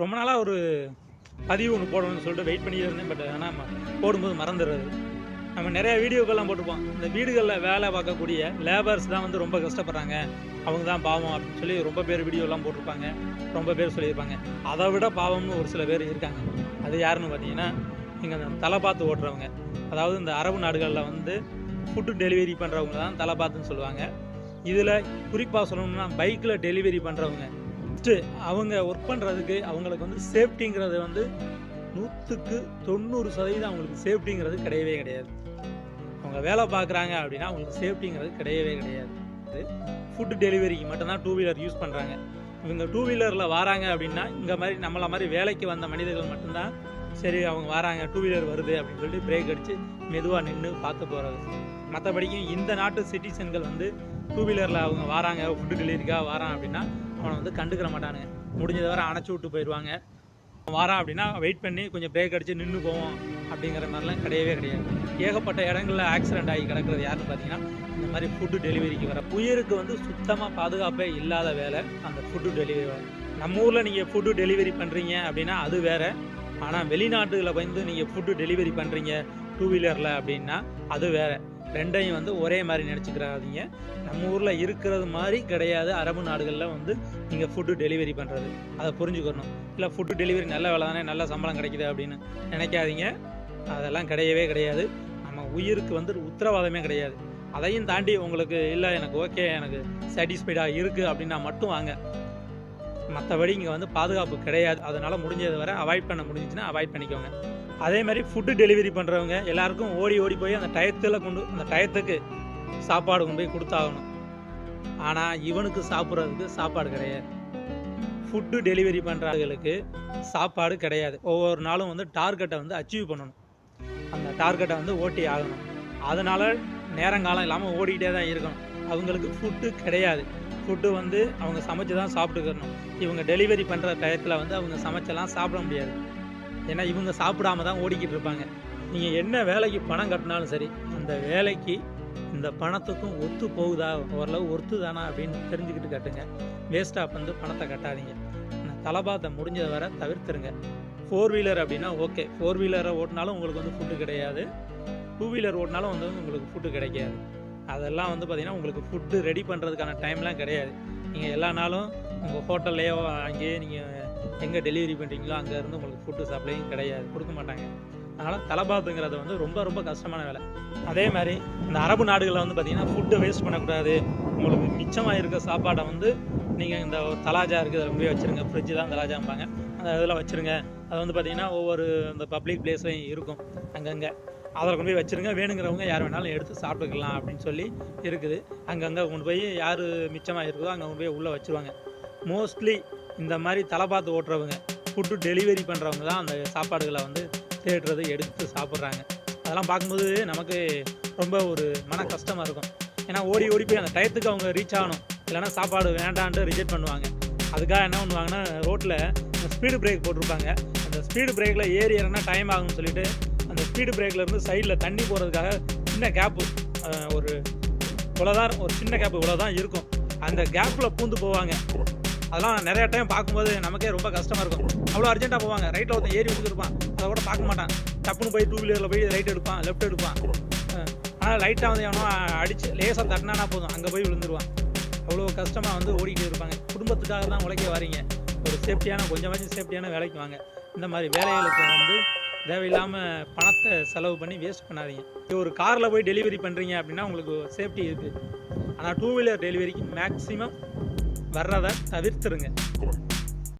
ரொம்ப நாளாக ஒரு பதிவு ஒன்று போடணும்னு சொல்லிட்டு வெயிட் பண்ணியே இருந்தேன். பட் ஆனால் போடும்போது மறந்துடுறது. நம்ம நிறைய வீடியோக்கெல்லாம் போட்டிருப்போம். இந்த வீடுகளில் வேலை பார்க்கக்கூடிய லேபர்ஸ் தான் வந்து ரொம்ப கஷ்டப்படுறாங்க. அவங்க தான் பாவம் அப்படின்னு சொல்லி ரொம்ப பேர் வீடியோலாம் போட்டிருப்பாங்க. ரொம்ப பேர் சொல்லியிருப்பாங்க. அதை விட பாவம்னு ஒரு சில பேர் இருக்காங்க. அது யாருன்னு பார்த்தீங்கன்னா இங்கே அந்த தலை பார்த்து ஓட்டுறவங்க. அதாவது இந்த அரபு நாடுகளில் வந்து ஃபுட்டு டெலிவரி பண்ணுறவங்க தான் தலை பார்த்துன்னு சொல்லுவாங்க. இதில் குறிப்பாக சொல்லணும்னா பைக்கில் டெலிவரி பண்ணுறவங்க ஃபஸ்ட்டு அவங்க ஒர்க் பண்ணுறதுக்கு அவங்களுக்கு வந்து சேஃப்டிங்கிறது வந்து நூற்றுக்கு தொண்ணூறு சதவீதம் அவங்களுக்கு சேஃப்டிங்கிறது கிடையவே கிடையாது. அவங்க வேலை பார்க்குறாங்க அப்படின்னா அவங்களுக்கு சேஃப்டிங்கிறது கிடையவே கிடையாது. ஃபுட் டெலிவரிக்கு மட்டும்தான் டூ வீலர் யூஸ் பண்ணுறாங்க இவங்க டூ வீலரில் வராங்க அப்படின்னா இந்த மாதிரி நம்மளை மாதிரி வேலைக்கு வந்த மனிதர்கள் மட்டும்தான் சரி அவங்க வராங்க டூ வீலர் வருது அப்படின்னு சொல்லிட்டு பிரேக் அடித்து மெதுவாக நின்று பார்த்து போகிறது மற்றபடிக்கும் இந்த நாட்டு சிட்டிசன்கள் வந்து டூ வீலரில் அவங்க வராங்க ஃபுட்டு டெலிவரிக்காக வரான் அப்படின்னா அவனை வந்து கண்டுக்கிற மாட்டானுங்க. முடிஞ்சதை வரை அணைச்சி விட்டு போயிடுவாங்க. வாரான் அப்படின்னா வெயிட் பண்ணி கொஞ்சம் பிரேக் அடித்து நின்று போவோம் அப்படிங்கிற மாதிரிலாம் கிடையவே கிடையாது. ஏகப்பட்ட இடங்களில் ஆக்சிடென்ட் ஆகி கிடக்கிறது யாருன்னு பார்த்தீங்கன்னா இந்த மாதிரி ஃபுட்டு டெலிவரிக்கு வர உயிருக்கு வந்து சுத்தமாக பாதுகாப்பே இல்லாத வேலை அந்த ஃபுட்டு டெலிவரி வேலை நம்ம ஊரில் நீங்கள் ஃபுட்டு டெலிவரி பண்ணுறீங்க அப்படின்னா அது வேறு. ஆனால் வெளிநாட்டுகளில் வந்து நீங்கள் ஃபுட்டு டெலிவரி பண்ணுறீங்க டூ வீலரில் அப்படின்னா அது வேறு. ரெண்டையும் வந்து ஒரே மாதிரி நினச்சிக்கிறாதீங்க. நம்ம ஊரில் இருக்கிறது மாதிரி கிடையாது. அரபு நாடுகளில் வந்து நீங்கள் ஃபுட்டு டெலிவரி பண்ணுறது அதை புரிஞ்சுக்கணும். இல்லை ஃபுட்டு டெலிவரி நல்ல வேலை தானே நல்ல சம்பளம் கிடைக்குது அப்படின்னு நினைக்காதீங்க. அதெல்லாம் கிடையவே கிடையாது. நம்ம உயிருக்கு வந்து உத்தரவாதமே கிடையாது. அதையும் தாண்டி உங்களுக்கு இல்லை எனக்கு ஓகே எனக்கு சாட்டிஸ்ஃபைடாக இருக்குது அப்படின்னா மட்டும் வாங்க. மற்றபடி இங்கே வந்து பாதுகாப்பு கிடையாது. அதனால் முடிஞ்சது வரை அவாய்ட் பண்ண முடிஞ்சிச்சுன்னா அவாய்ட் பண்ணிக்கோங்க. அதே மாதிரி ஃபுட்டு டெலிவரி பண்ணுறவங்க எல்லாருக்கும் ஓடி ஓடி போய் அந்த டயத்தில் கொண்டு அந்த டயத்துக்கு சாப்பாடு கொண்டு போய் கொடுத்தாகணும். ஆனால் இவனுக்கு சாப்பிட்றதுக்கு சாப்பாடு கிடையாது. ஃபுட்டு டெலிவரி பண்ணுறவங்களுக்கு சாப்பாடு கிடையாது. ஒவ்வொரு நாளும் வந்து டார்கெட்டை வந்து அச்சீவ் பண்ணணும். அந்த டார்கெட்டை வந்து ஓட்டி ஆகணும். அதனால் நேரங்காலம் இல்லாமல் ஓடிக்கிட்டே தான் இருக்கணும். அவங்களுக்கு ஃபுட்டு கிடையாது. ஃபுட்டு வந்து அவங்க சமைச்சு தான் சாப்பிட்டுக்கணும். இவங்க டெலிவரி பண்ணுற டயத்தில் வந்து அவங்க சமைச்செல்லாம் சாப்பிட முடியாது. ஏன்னா இவங்க சாப்பிடாம தான் ஓடிக்கிட்டு இருப்பாங்க. நீங்கள் என்ன வேலைக்கு பணம் கட்டினாலும் சரி அந்த வேலைக்கு இந்த பணத்துக்கும் ஒத்து போகுதா ஓரளவு ஒத்து தானா அப்படின்னு தெரிஞ்சுக்கிட்டு கட்டுங்க. வேஸ்ட்டாக வந்து பணத்தை கட்டாதீங்க. அந்த தலபாத்தை முடிஞ்சதை வரை தவிர்த்துருங்க. ஃபோர் வீலர் அப்படின்னா ஓகே ஃபோர் வீலரை ஓட்டினாலும் உங்களுக்கு வந்து ஃபுட்டு கிடையாது. டூ வீலர் ஓட்டினாலும் வந்து உங்களுக்கு ஃபுட்டு கிடைக்காது. அதெல்லாம் வந்து பார்த்திங்கன்னா உங்களுக்கு ஃபுட்டு ரெடி பண்ணுறதுக்கான டைம்லாம் கிடையாது. நீங்கள் எல்லா நாளும் உங்கள் ஹோட்டல்லையோ அங்கேயே நீங்கள் எங்கே டெலிவரி பண்ணுறீங்களோ அங்கேருந்து உங்களுக்கு ஃபுட்டு சப்ளையும் கிடையாது. கொடுக்க மாட்டாங்க. அதனால் தலபாத்துங்கிறது வந்து ரொம்ப ரொம்ப கஷ்டமான வேலை. அதே மாதிரி இந்த அரபு நாடுகளில் வந்து பார்த்திங்கன்னா ஃபுட்டை வேஸ்ட் பண்ணக்கூடாது. உங்களுக்கு மிச்சமாக இருக்க சாப்பாடை வந்து நீங்கள் இந்த தலாஜா இருக்குது அதில் போய் வச்சுருங்க. ஃப்ரிட்ஜு தான் தலாஜாம்பாங்க. அந்த இதில் வச்சுருங்க. அது வந்து பார்த்திங்கன்னா ஒவ்வொரு இந்த பப்ளிக் பிளேஸ்லையும் இருக்கும். அங்கங்கே. அதில் கொண்டு போய் வச்சுருங்க. வேணுங்கிறவங்க யார் வேணாலும் எடுத்து சாப்பிட்டுக்கலாம் அப்படின்னு சொல்லி இருக்குது. அங்கங்கே கொண்டு போய் யார் மிச்சமாக இருக்குதோ அங்கே கொண்டு போய் உள்ளே வச்சுருவாங்க. மோஸ்ட்லி இந்த மாதிரி தலை பார்த்து ஓட்டுறவங்க ஃபுட்டு டெலிவரி பண்ணுறவங்க தான் அந்த சாப்பாடுகளை வந்து தேடுறது எடுத்து சாப்பிட்றாங்க. அதெல்லாம் பார்க்கும்போது நமக்கு ரொம்ப ஒரு மன கஷ்டமாக இருக்கும். ஏன்னா ஓடி ஓடி போய் அந்த டயத்துக்கு அவங்க ரீச் ஆகணும். இல்லைன்னா சாப்பாடு வேண்டான்ட்டு ரிஜெக்ட் பண்ணுவாங்க. அதுக்காக என்ன பண்ணுவாங்கன்னா ரோட்டில் ஸ்பீடு பிரேக் போட்டிருப்பாங்க. அந்த ஸ்பீடு பிரேக்கில் ஏறி இறங்கினா டைம் ஆகும்னு சொல்லிட்டு அந்த ஸ்பீடு பிரேக்கில் இருந்து சைடில் தண்ணி போகிறதுக்காக சின்ன கேப்பு ஒரு இவ்வளோதான் ஒரு சின்ன கேப்பு இவ்வளோதான் இருக்கும். அந்த கேப்பில் பூந்து போவாங்க. அதெல்லாம் நிறைய டைம் பார்க்கும்போது நமக்கே ரொம்ப கஷ்டமாக இருக்கும். அவ்வளோ அர்ஜென்ட்டாக போவாங்க. ரைட்டில் ஒருத்தன் ஏறி வச்சுருப்பான் அதை கூட பார்க்க மாட்டான். டப்புன்னு போய் டூ வீலரில் போய் ரைட் எடுப்பான் லெஃப்ட் எடுப்பான். ஆனால் லைட்டாக வந்து எவனோ அடிச்சு லேசாக தட்டினானா போதும். அங்கே போய் விழுந்துருவான். அவ்வளோ கஷ்டமாக வந்து ஓடிக்கிட்டு இருப்பாங்க. குடும்பத்துக்காக தான் உழைக்க வரீங்க. ஒரு சேஃப்டியான கொஞ்சமாச்சும் சேஃப்டியான வேலைக்கு வாங்க. இந்த மாதிரி வேலைகளுக்கு வந்து தேவையில்லாமல் பணத்தை செலவு பண்ணி வேஸ்ட் பண்ணாதீங்க. இப்போ ஒரு காரில் போய் டெலிவரி பண்ணுறீங்க அப்படின்னா உங்களுக்கு சேஃப்டி இருக்குது ஆனால் டூ வீலர் டெலிவரிக்கு மேக்ஸிமம் வர்றதை தவிர்த்துருங்க.